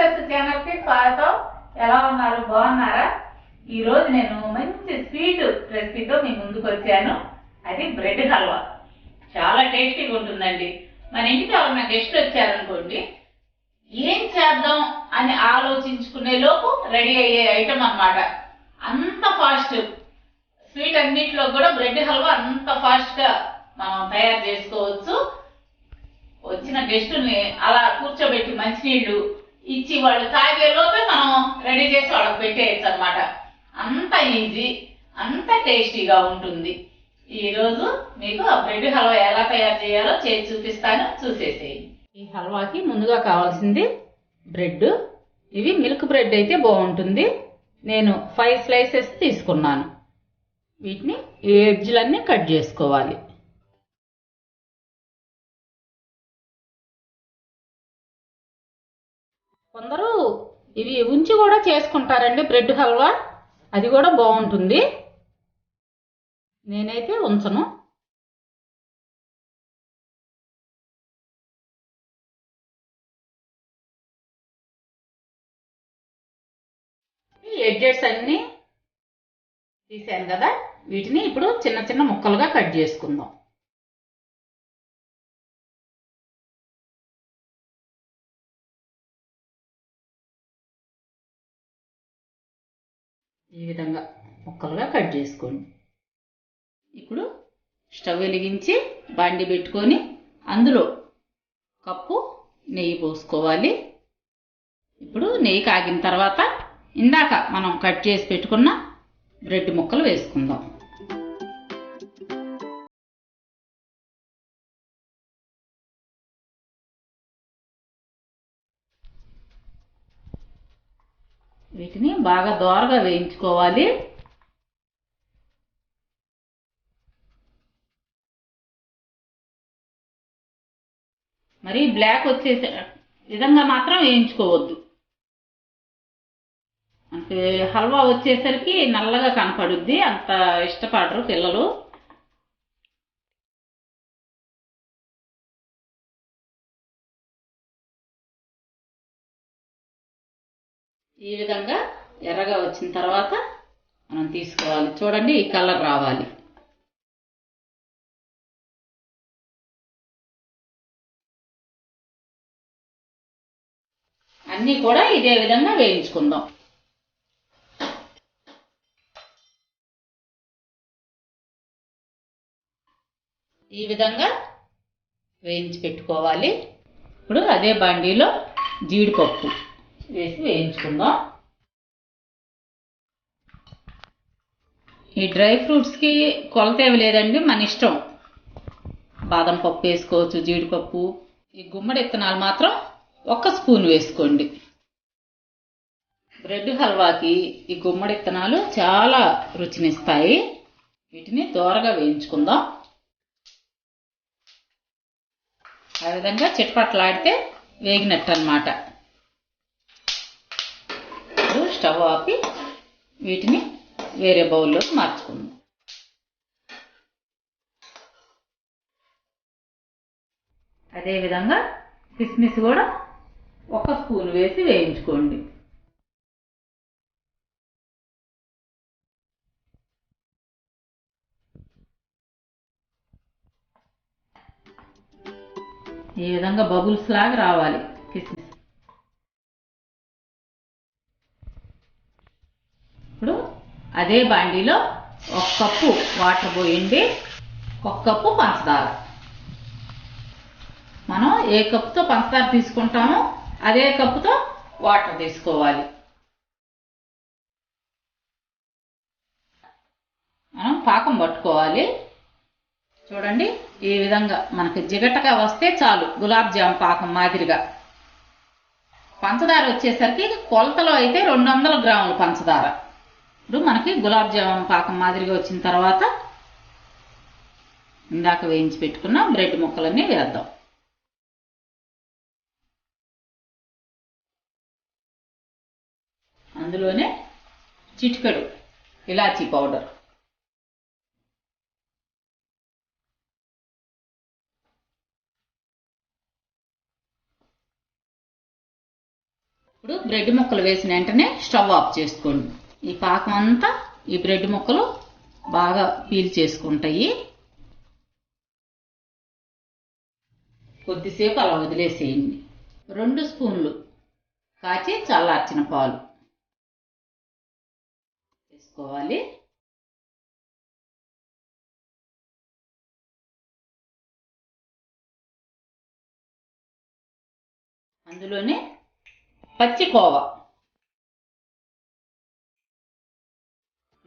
Sisters ఛానల్కి స్వాగతం. ఎలా ఉన్నారు? బాగున్నారా? ఈ రోజు నేను మంచి స్వీట్ రెసిపీతో మీ ముందుకు వచ్చాను. అది బ్రెడ్ హల్వా. చాలా టేస్టీగా ఉంటుందండి. మన ఇంటికి ఎవరైనా గెస్ట్ వచ్చారనుకోండి ఏం చేద్దాం అని ఆలోచించుకునే లోపు రెడీ అయ్యే ఐటమ్ అన్నమాట. అంత ఫాస్ట్ స్వీట్ అన్నిట్లో కూడా బ్రెడ్ హల్వా అంత ఫాస్ట్గా మనం తయారు చేసుకోవచ్చు. వచ్చిన గెస్టుల్ని అలా కూర్చోబెట్టి మంచినీళ్ళు ఇచ్చి వాళ్ళు తాగేలోపే మనం రెడీ చేసి వాళ్ళకి పెట్టేయచ్చు అనమాట అంత ఈజీ అంత టేస్టీగా ఉంటుంది. ఈరోజు మీకు ఆ బ్రెడ్ హల్వా ఎలా తయారు చేయాలో చేసి చూపిస్తాను చూసేసేయండి. ఈ హల్వాకి ముందుగా కావాల్సింది బ్రెడ్. ఇవి మిల్క్ బ్రెడ్ అయితే బాగుంటుంది. నేను ఫైవ్ స్లైసెస్ తీసుకున్నాను. వీటిని ఎడ్జ్లన్నీ కట్ చేసుకోవాలి. కొందరు ఇవి ఉంచి కూడా చేసుకుంటారండి. బ్రెడ్ హల్వా అది కూడా బాగుంటుంది. నేనైతే ఉంచను. ఎడ్జెట్స్ అన్నీ తీసాను కదా. వీటిని ఇప్పుడు చిన్న చిన్న ముక్కలుగా కట్ చేసుకుందాం. ఈ విధంగా ముక్కలుగా కట్ చేసుకోండి. ఇప్పుడు స్టవ్ వెలిగించి బండి పెట్టుకొని అందులో కప్పు నెయ్యి పోసుకోవాలి. ఇప్పుడు నెయ్యి కాగిన తర్వాత ఇందాక మనం కట్ చేసి పెట్టుకున్న బ్రెడ్ ముక్కలు వేసుకుందాం. వీటిని బాగా దోరగా వేయించుకోవాలి. మరి బ్లాక్ వచ్చేసే విధంగా మాత్రం వేయించుకోవద్దు. అంటే హల్వా వచ్చేసరికి నల్లగా కనపడుద్ది అంత ఇష్టపడరు పిల్లలు. ఈ విధంగా ఎర్రగా వచ్చిన తర్వాత మనం తీసుకోవాలి. చూడండి ఈ కలర్ రావాలి. అన్నీ కూడా ఇదే విధంగా వేయించుకుందాం. ఈ విధంగా వేయించి పెట్టుకోవాలి. ఇప్పుడు అదే బండిలో జీడిపప్పు. వేసి వేయించుకుందాం. ఈ డ్రై ఫ్రూట్స్కి కొలత ఏమి లేదండి మన ఇష్టం. బాదం పప్పు వేసుకోవచ్చు జీడిపప్పు. ఈ గుమ్మడి విత్తనాలు మాత్రం ఒక్క స్పూన్ వేసుకోండి. బ్రెడ్ హల్వాకి ఈ గుమ్మడి విత్తనాలు చాలా రుచినిస్తాయి. వీటిని దోరగా వేయించుకుందాం. ఆ విధంగా చిట్పట్లాడితే వేగినట్టు అనమాట స్టవ్ ఆపి వీటిని వేరే బౌల్లోకి మార్చుకుందాం. అదేవిధంగా కిస్మిస్ కూడా ఒక స్పూన్ వేసి వేయించుకోండి. ఈ విధంగా బబుల్స్ లాగా రావాలి కిస్మిస్ ఇప్పుడు అదే బాండీలో ఒక కప్పు వాటర్ పోయండి ఒక కప్పు పంచదార. మనం ఏ కప్పుతో పంచదార తీసుకుంటామో అదే కప్పుతో వాటర్ తీసుకోవాలి. మనం పాకం పట్టుకోవాలి. చూడండి ఈ విధంగా మనకి జిగటగా వస్తే చాలు గులాబ్ జామ్ పాకం మాదిరిగా. పంచదార వచ్చేసరికి కొలతలో అయితే రెండు వందల గ్రాములు పంచదార. ఇప్పుడు మనకి గులాబ్ జామున్ పాకం మాదిరిగా వచ్చిన తర్వాత ఇందాక వేయించి పెట్టుకున్న బ్రెడ్ ముక్కలన్నీ వేద్దాం. అందులోనే చిటికెడు ఇలాచీ పౌడర్. ఇప్పుడు బ్రెడ్ ముక్కలు వేసిన వెంటనే స్టవ్ ఆఫ్ చేసుకోండి. ఈ పాకం అంతా ఈ బ్రెడ్ ముక్కలు బాగా పీల్ చేసుకుంటాయి. కొద్దిసేపు అలా వదిలేసేయండి. రెండు స్పూన్లు కాచి చల్లార్చిన పాలు వేసుకోవాలి. అందులోనే పచ్చి కోవా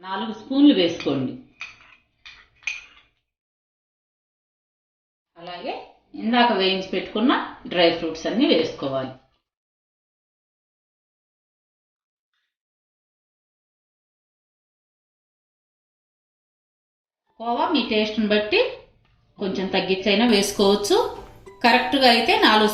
నాలుగు స్పూన్లు వేసుకోండి. అలాగే ఇందాక వేయించి పెట్టుకున్న డ్రై ఫ్రూట్స్ అన్ని వేసుకోవాలి. కోవా మీ టేస్ట్ని బట్టి కొంచెం తగ్గించైనా వేసుకోవచ్చు. కరెక్ట్గా అయితే నాలుగు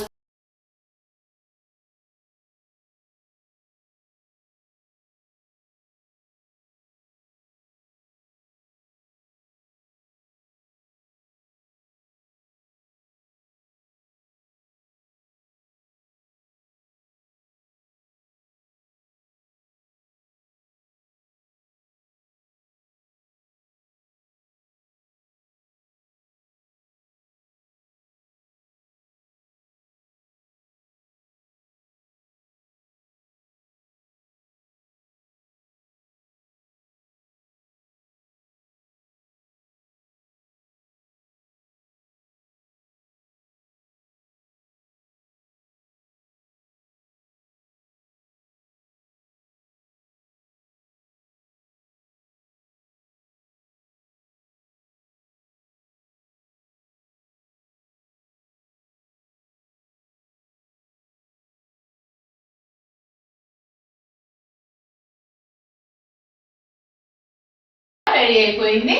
రెడీ అయిపోయింది.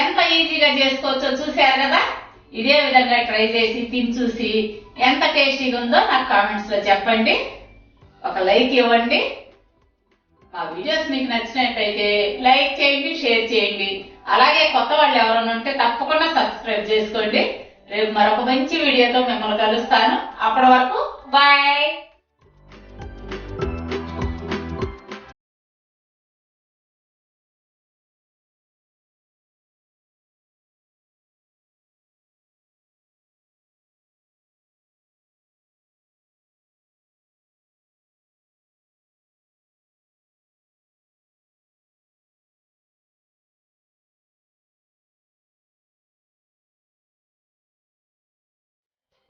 ఎంత ఈజీగా చేసుకోవచ్చో చూశారు కదా? ఇదే విధంగా ట్రై చేసి తిని చూసి ఎంత టేస్టీగా ఉందో నాకు కామెంట్స్లో చెప్పండి. ఒక లైక్ ఇవ్వండి. మా వీడియోస్ మీకు నచ్చినట్టయితే లైక్ చేయండి షేర్ చేయండి. అలాగే కొత్త వాళ్ళు ఎవరైనా ఉంటే తప్పకుండా సబ్స్క్రైబ్ చేసుకోండి. రేపు మరొక మంచి వీడియోతో మిమ్మల్ని కలుస్తాను.